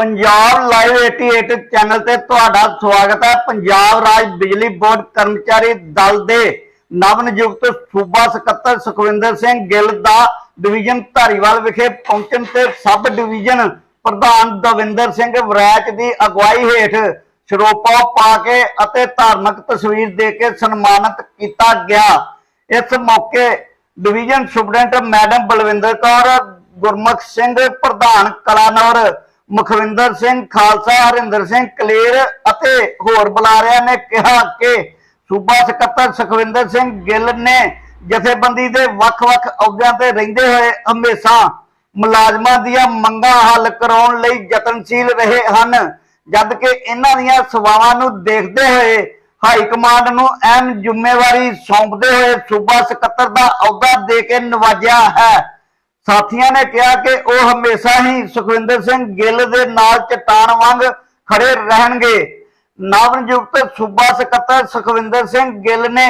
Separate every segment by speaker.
Speaker 1: Punjab live 88 channel ਤੇ ਤੁਹਾਡਾ ਸਵਾਗਤ ਹੈ। ਪੰਜਾਬ ਰਾਜ ਬਿਜਲੀ ਬੋਰਡ ਕਰਮਚਾਰੀ ਦਲ ਦੇ ਨਵ ਨਿਯੁਕਤ ਸੂਬਾ ਸਕੱਤਰ ਸੁਖਵਿੰਦਰ ਸਿੰਘ ਗਿੱਲ ਦਾ ਡਿਵੀਜ਼ਨ ਧਾਰੀਵਾਲ ਵਿਖੇ ਪਹੁੰਚਣ ਤੇ ਸਬ ਡਿਵੀਜ਼ਨ ਪ੍ਰਧਾਨ ਦਵਿੰਦਰ ਸਿੰਘ ਵਰੈਚ ਦੀ ਅਗਵਾਈ ਹੇਠ ਸ਼ਰੋਪਾ ਪਾ ਕੇ ਅਤੇ ਧਾਰਮਿਕ ਤਸਵੀਰ ਦੇ ਕੇ ਸਨਮਾਨਿਤ ਕੀਤਾ ਗਿਆ। ਇਸ ਮੌਕੇ division superintendent madam Balwinder Kaur, Gurmukh Singh ਪ੍ਰਧਾਨ ਕਲਾਨੌਰ ਮੁਖਵਿੰਦਰ ਸਿੰਘ, ਖਾਲਸਾ ਹਰਿੰਦਰ ਸਿੰਘ, ਕਲੇਰ ਅਤੇ ਹੋਰ ਬੁਲਾਰਿਆਂ ਨੇ ਕਿਹਾ ਕਿ ਸੂਬਾ ਸਕੱਤਰ ਸੁਖਵਿੰਦਰ ਸਿੰਘ ਗਿੱਲ ਨੇ ਜਥੇਬੰਦੀ ਦੇ ਵੱਖ-ਵੱਖ ਅਹੁਦਿਆਂ ਤੇ ਰਹਿੰਦੇ ਹੋਏ ਹਮੇਸ਼ਾ ਮੁਲਾਜ਼ਮਾਂ ਦੀਆਂ ਮੰਗਾਂ ਹੱਲ ਕਰਾਉਣ ਲਈ ਯਤਨਸ਼ੀਲ ਰਹੇ ਹਨ ਜਦ ਕਿ ਇਹਨਾਂ ਦੀਆਂ ਸੇਵਾਵਾਂ ਨੂੰ ਦੇਖਦੇ ਹੋਏ ਹਾਈ ਕਮਾਂਡ ਨੂੰ ਅਹਿਮ ਜ਼ਿੰਮੇਵਾਰੀ ਸੌਂਪਦੇ ਹੋਏ ਸੂਬਾ ਸਕੱਤਰ ਦਾ ਅਹੁਦਾ ਦੇ ਕੇ ਨਵਾਜਿਆ ਹੈ। ਸਾਥੀਆਂ ਨੇ ਕਿਹਾ ਕਿ ਉਹ ਹਮੇਸ਼ਾ ਹੀ ਸੁਖਵਿੰਦਰ ਸਿੰਘ ਗਿੱਲ ਦੇ ਨਾਲ ਚਟਾਨ ਵਾਂਗ ਖੜੇ ਰਹਿਣਗੇ। ਨਵ ਨਿਯੁਕਤ ਸੂਬਾ ਸਕੱਤਰ ਸੁਖਵਿੰਦਰ ਸਿੰਘ ਗਿੱਲ ਨੇ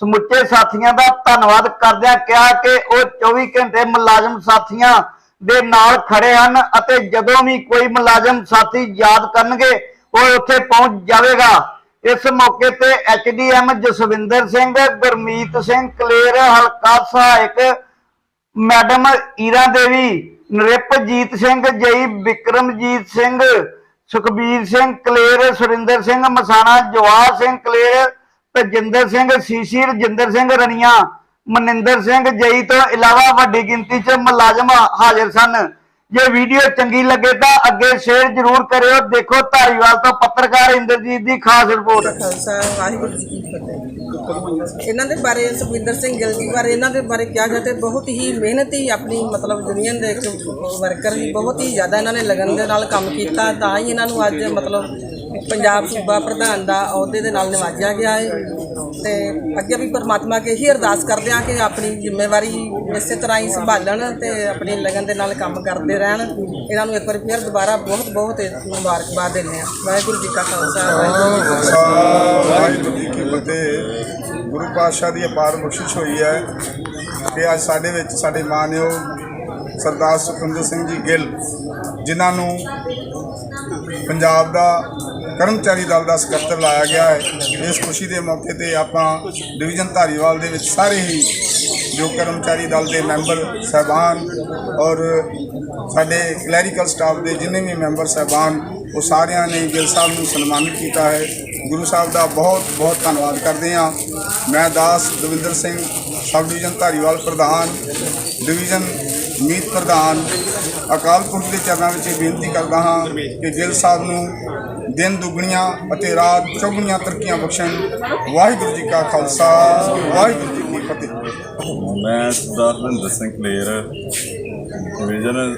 Speaker 1: ਸਮੁੱਚੇ ਸਾਥੀਆਂ ਦਾ ਧੰਨਵਾਦ ਕਰਦਿਆਂ ਕਿਹਾ ਕਿ ਉਹ 24 ਘੰਟੇ ਮੁਲਾਜ਼ਮ ਸਾਥੀਆਂ ਦੇ ਨਾਲ ਖੜੇ ਹਨ ਅਤੇ ਜਦੋਂ ਵੀ ਕੋਈ ਮੁਲਾਜ਼ਮ ਸਾਥੀ ਯਾਦ ਕਰਨਗੇ, ਉਹ ਉੱਥੇ ਪਹੁੰਚ ਜਾਵੇਗਾ। ਇਸ ਮੌਕੇ ਤੇ ਐਚਡੀਐਮ ਜਸਵਿੰਦਰ ਸਿੰਘ, ਗੁਰਮੀਤ ਸਿੰਘ, ਕਲੇਰ, ਹਲਕਾ ਸਹਾਇਕ ਮੈਡਮ ਈਰਾ ਦੇਵੀ, ਨਰਿਪਜੀਤ ਸਿੰਘ ਜਈ ਵਿਕਰਮਜੀਤ ਸਿੰਘ, ਸੁਖਬੀਰ ਸਿੰਘ, ਕਲੇਰ ਸੁਰਿੰਦਰ ਸਿੰਘ, ਮਸਾਣਾ ਜਵਾਹਰ ਸਿੰਘ, ਕਲੇਰ ਤਜਿੰਦਰ ਸਿੰਘ, ਸੀਸੀ ਰਜਿੰਦਰ ਸਿੰਘ, ਰਣੀਆਂ ਮਨਿੰਦਰ ਸਿੰਘ ਜਈ ਤੋਂ ਇਲਾਵਾ ਵੱਡੀ ਗਿਣਤੀ 'ਚ ਮੁਲਾਜ਼ਮ ਹਾਜ਼ਰ ਸਨ। ਜੇ ਵੀਡੀਓ ਚੰਗੀ ਲੱਗੇ ਤਾਂ ਅੱਗੇ ਸ਼ੇਅਰ ਜ਼ਰੂਰ ਕਰਿਓ। ਦੇਖੋ ਧਾਰੀਵਾਲ ਤੋਂ ਪੱਤਰਕਾਰ ਇੰਦਰਜੀਤ ਦੀ ਖਾਸ ਰਿਪੋਰਟ।
Speaker 2: ਖਾਲਸਾ, ਵਾਹਿਗੁਰੂ ਜੀ ਕੀ ਫਤਿਹ। ਇਹਨਾਂ ਦੇ ਬਾਰੇ ਸੁਖਵਿੰਦਰ ਸਿੰਘ ਗਿੱਲ ਜੀ ਬਾਰੇ, ਇਹਨਾਂ ਦੇ ਬਾਰੇ ਕਿਹਾ ਜਾਏ ਤੇ ਬਹੁਤ ਹੀ ਮਿਹਨਤੀ ਆਪਣੀ ਮਤਲਬ ਯੂਨੀਅਨ ਦੇ ਇੱਕ ਵਰਕਰ ਹੀ ਬਹੁਤ ਹੀ ਜ਼ਿਆਦਾ ਇਹਨਾਂ ਨੇ ਲਗਨ ਦੇ ਨਾਲ ਕੰਮ ਕੀਤਾ, ਤਾਂ ਹੀ ਇਹਨਾਂ ਨੂੰ ਅੱਜ ਮਤਲਬ ਪੰਜਾਬ ਸੂਬਾ ਪ੍ਰਧਾਨ ਦਾ ਅਹੁਦੇ ਦੇ ਨਾਲ ਨਿਵਾਜਿਆ ਗਿਆ ਹੈ ਤੇ ਅੱਗੇ ਵੀ ਪਰਮਾਤਮਾ ਕੇ ਹੀ ਅਰਦਾਸ ਕਰਦੇ ਹਾਂ ਕਿ ਆਪਣੀ ਜ਼ਿੰਮੇਵਾਰੀ ਇਸੇ ਤਰ੍ਹਾਂ ਹੀ ਸੰਭਾਲਣ ਤੇ ਆਪਣੀ ਲਗਨ ਦੇ ਨਾਲ ਕੰਮ ਕਰਦੇ ਰਹਿਣ। ਇਹਨਾਂ ਨੂੰ ਇੱਕ ਵਾਰ ਫਿਰ ਦੁਬਾਰਾ ਬਹੁਤ ਬਹੁਤ ਮੁਬਾਰਕਬਾਦ ਦਿੰਦੇ ਹਾਂ। ਵਾਹਿਗੁਰੂ ਜੀ ਕਾ ਖਾਲਸਾ, ਵਾਹਿਗੁਰੂ ਜੀ ਕੀ ਫਤਿਹ।
Speaker 3: ਗੁਰੂ ਪਾਤਸ਼ਾਹ ਦੀ ਅਪਾਰ ਬਖਸ਼ਿਸ਼ ਹੋਈ ਹੈ ਕਿ ਅੱਜ ਸਾਡੇ ਵਿੱਚ ਸਾਡੇ ਮਾਨਯੋਗ ਸਰਦਾਰ ਸੁਖਿੰਦਰ ਸਿੰਘ ਜੀ ਗਿੱਲ, ਜਿਨ੍ਹਾਂ ਨੂੰ ਪੰਜਾਬ ਦਾ ਕਰਮਚਾਰੀ ਦਲ ਦਾ ਸਕੱਤਰ ਲਾਇਆ ਗਿਆ ਹੈ, ਇਸ ਖੁਸ਼ੀ ਦੇ ਮੌਕੇ ਤੇ ਆਪਾਂ ਡਿਵੀਜ਼ਨ ਧਾਰੀਵਾਲ ਦੇ ਵਿੱਚ ਸਾਰੇ ਹੀ ਜੋ ਕਰਮਚਾਰੀ ਦਲ ਦੇ ਮੈਂਬਰ, ਸਹਿਬਾਨ ਔਰ ਸਾਡੇ ਕਲੈਰੀਕਲ ਸਟਾਫ ਦੇ ਜਿੰਨੇ ਵੀ ਮੈਂਬਰ, ਸਹਿਬਾਨ, ਉਹ ਸਾਰਿਆਂ ਨੇ ਗਿੱਲ ਸਾਹਿਬ ਨੂੰ ਸਨਮਾਨਿਤ ਕੀਤਾ ਹੈ। ਗੁਰੂ ਸਾਹਿਬ ਦਾ ਬਹੁਤ ਬਹੁਤ ਧੰਨਵਾਦ ਕਰਦੇ ਹਾਂ। ਮੈਂ ਦਾਸ ਦਵਿੰਦਰ ਸਿੰਘ, ਸਬ ਡਿਵੀਜ਼ਨ ਧਾਰੀਵਾਲ ਪ੍ਰਧਾਨ, ਡਿਵੀਜ਼ਨ ਮੀਤ ਪ੍ਰਧਾਨ, ਅਕਾਲ ਪੁਰਖ ਦੇ ਚਰਨਾਂ ਵਿੱਚ ਇਹ ਬੇਨਤੀ ਕਰਦਾ ਹਾਂ ਕਿ ਗਿੱਲ ਸਾਹਿਬ ਨੂੰ ਦਿਨ ਦੁਗਣੀਆਂ ਅਤੇ ਰਾਤ ਚੌਗਣੀਆਂ ਤਰੱਕੀਆਂ ਬਖਸ਼ਣ। ਵਾਹਿਗੁਰੂ ਜੀ ਕਾ ਖਾਲਸਾ, ਵਾਹਿਗੁਰੂ ਜੀ ਕੀ ਫਤਿਹ।
Speaker 4: ਮੈਂ ਸਰਦਾਰ ਹਰਿੰਦਰ ਸਿੰਘ ਕਲੇਰ ਡਿਵੀਜ਼ਨ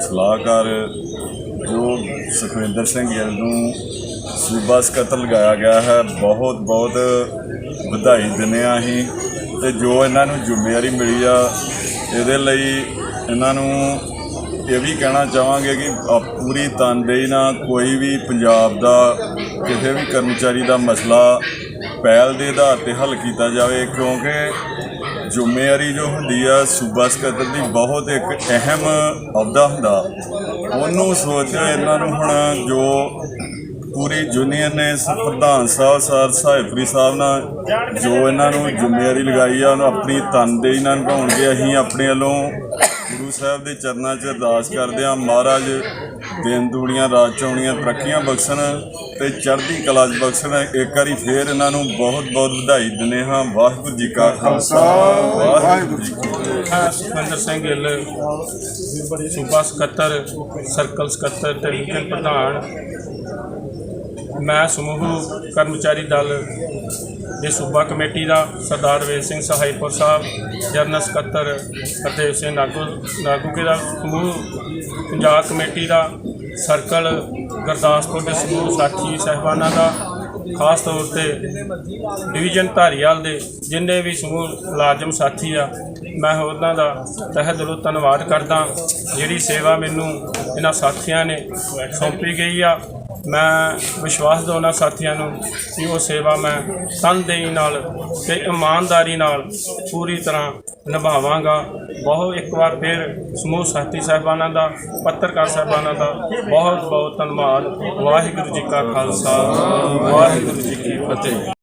Speaker 4: ਸਲਾਹਕਾਰ ਜੋ ਸੁਖਵਿੰਦਰ ਸਿੰਘ ਗਿੱਲ ਨੂੰ ਸੂਬਾ ਸਕੱਤਰ ਲਗਾਇਆ ਗਿਆ ਹੈ। ਬਹੁਤ ਬਹੁਤ ਵਧਾਈ ਦਿੰਦੇ ਹਾਂ ਅਸੀਂ। ਤੇ ਜੋ ਇਹਨਾਂ ਨੂੰ ਜ਼ਿੰਮੇਵਾਰੀ ਮਿਲੀ ਆ, ਇਹਦੇ ਲਈ ਇਹਨਾਂ ਨੂੰ ਇਹ ਵੀ ਕਹਿਣਾ ਚਾਹਾਂਗੇ ਕਿ ਪੂਰੀ ਤਨਦੇਹੀ ਨਾਲ ਕੋਈ ਵੀ ਪੰਜਾਬ ਦਾ, ਕਿਸੇ ਵੀ ਕਰਮਚਾਰੀ ਦਾ ਮਸਲਾ ਪਹਿਲ ਦੇ ਆਧਾਰ ਤੇ ਹੱਲ ਕੀਤਾ ਜਾਵੇ, ਕਿਉਂਕਿ ਜ਼ਿੰਮੇਵਾਰੀ ਜੋ ਹੁੰਦੀ ਆ, ਸੂਬਾ ਸਕੱਤਰ ਦੀ ਬਹੁਤ ਇੱਕ ਅਹਿਮ ਅਹੁਦਾ ਹੁੰਦਾ। ਉਹਨੂੰ ਸੋਚਦੇ ਇਹਨਾਂ ਨੂੰ ਹੁਣ ਜੋ ਪੂਰੀ ਯੂਨੀਅਨ ਨੇ ਸ- ਪ੍ਰਧਾਨ ਸਾਹਿਬ, ਸਰ, ਸਾਹਿਬਰੀ ਸਾਹਿਬ ਨਾਲ ਜੋ ਇਹਨਾਂ ਨੂੰ ਜ਼ਿੰਮੇਵਾਰੀ ਲਗਾਈ ਆ, ਉਹਨੂੰ ਆਪਣੀ ਤਨਦੇਹੀ ਨਾਲ ਨਿਭਾਉਣਗੇ। ਅਸੀਂ ਆਪਣੇ ਵੱਲੋਂ ਗੁਰੂ ਸਾਹਿਬ ਦੇ ਚਰਨਾਂ 'ਚ ਅਰਦਾਸ ਕਰਦੇ ਹਾਂ। ਮਹਾਰਾਜ ਦਿਨ ਦੂੜੀਆਂ, ਰਾਤ ਚੌਣੀਆਂ ਤਰੱਕੀਆਂ ਬਖਸ਼ਣ ਤੇ ਚੜ੍ਹਦੀ ਕਲਾ 'ਚ ਬਖਸ਼ਣ। ਇੱਕ ਵਾਰੀ ਫੇਰ ਇਹਨਾਂ ਨੂੰ ਬਹੁਤ ਬਹੁਤ ਵਧਾਈ ਦਿੰਦੇ ਹਾਂ। ਵਾਹਿਗੁਰੂ ਜੀ ਕਾ ਖਾਲਸਾ। ਵਾਹਿਗੁਰੂ ਜੀ ਕੀ ਫਤਿਹ।
Speaker 5: ਮੈਂ ਸੁਖਵਿੰਦਰ ਸਿੰਘ ਗਿੱਲ, ਸੂਬਾ ਸਕੱਤਰ, ਸਰਕਲ ਸਕੱਤਰ ਤੇ ਰੀਜਨ ਪ੍ਰਧਾਨ। ਮੈਂ ਸਮੂਹ ਕਰਮਚਾਰੀ ਦਲ ਦੇ ਸੂਬਾ ਕਮੇਟੀ ਦਾ ਸਰਦਾਰ ਵੇਦ ਸਿੰਘ ਸਹਾਈਪੁਰ ਸਾਹਿਬ, ਜਨਰਲ ਸਕੱਤਰ ਹਰਦੇਵ ਸਿੰਘ ਨਾਗੂ, ਨਾਗੂਕੇ ਦਾ ਸਮੂਹ, ਪੰਜਾਬ ਕਮੇਟੀ ਦਾ ਸਰਕਲ, ਗੁਰਦਾਸਪੁਰ ਦੇ ਸਮੂਹ ਸਾਥੀ ਸਹਿਬਾਨਾਂ ਦਾ, ਖਾਸ ਤੌਰ ਤੇ ਡਿਵੀਜ਼ਨ ਧਾਰੀਵਾਲ ਦੇ ਜਿੰਨੇ ਵੀ ਸਮੂਹ ਮੁਲਾਜ਼ਮ ਸਾਥੀ ਆ, ਮੈਂ ਉਹਨਾਂ ਦਾ ਤਹਿ ਦਿਲੋਂ ਧੰਨਵਾਦ ਕਰਦਾ, ਜਿਹੜੀ ਸੇਵਾ ਮੈਨੂੰ ਇਹਨਾਂ ਸਾਥੀਆਂ ਨੇ ਸੌਂਪੀ ਗਈ ਆ ਮੈਂ ਵਿਸ਼ਵਾਸ ਦਿਵਾਉਣਾ ਸਾਥੀਆਂ ਨੂੰ ਕਿ ਉਹ ਸੇਵਾ ਮੈਂ ਤਨਦੇਹੀ ਨਾਲ ਤੇ ਇਮਾਨਦਾਰੀ ਨਾਲ ਪੂਰੀ ਤਰ੍ਹਾਂ ਨਿਭਾਵਾਂਗਾ। ਬਹੁਤ ਇੱਕ ਵਾਰ ਫਿਰ ਸਮੂਹ ਸਾਥੀ ਸਾਹਿਬਾਨਾਂ ਦਾ, ਪੱਤਰਕਾਰ ਸਾਹਿਬਾਨਾਂ ਦਾ ਬਹੁਤ ਬਹੁਤ ਧੰਨਵਾਦ। ਵਾਹਿਗੁਰੂ ਜੀ ਕਾ ਖਾਲਸਾ, ਵਾਹਿਗੁਰੂ ਜੀ ਕੀ ਫਤਿਹ।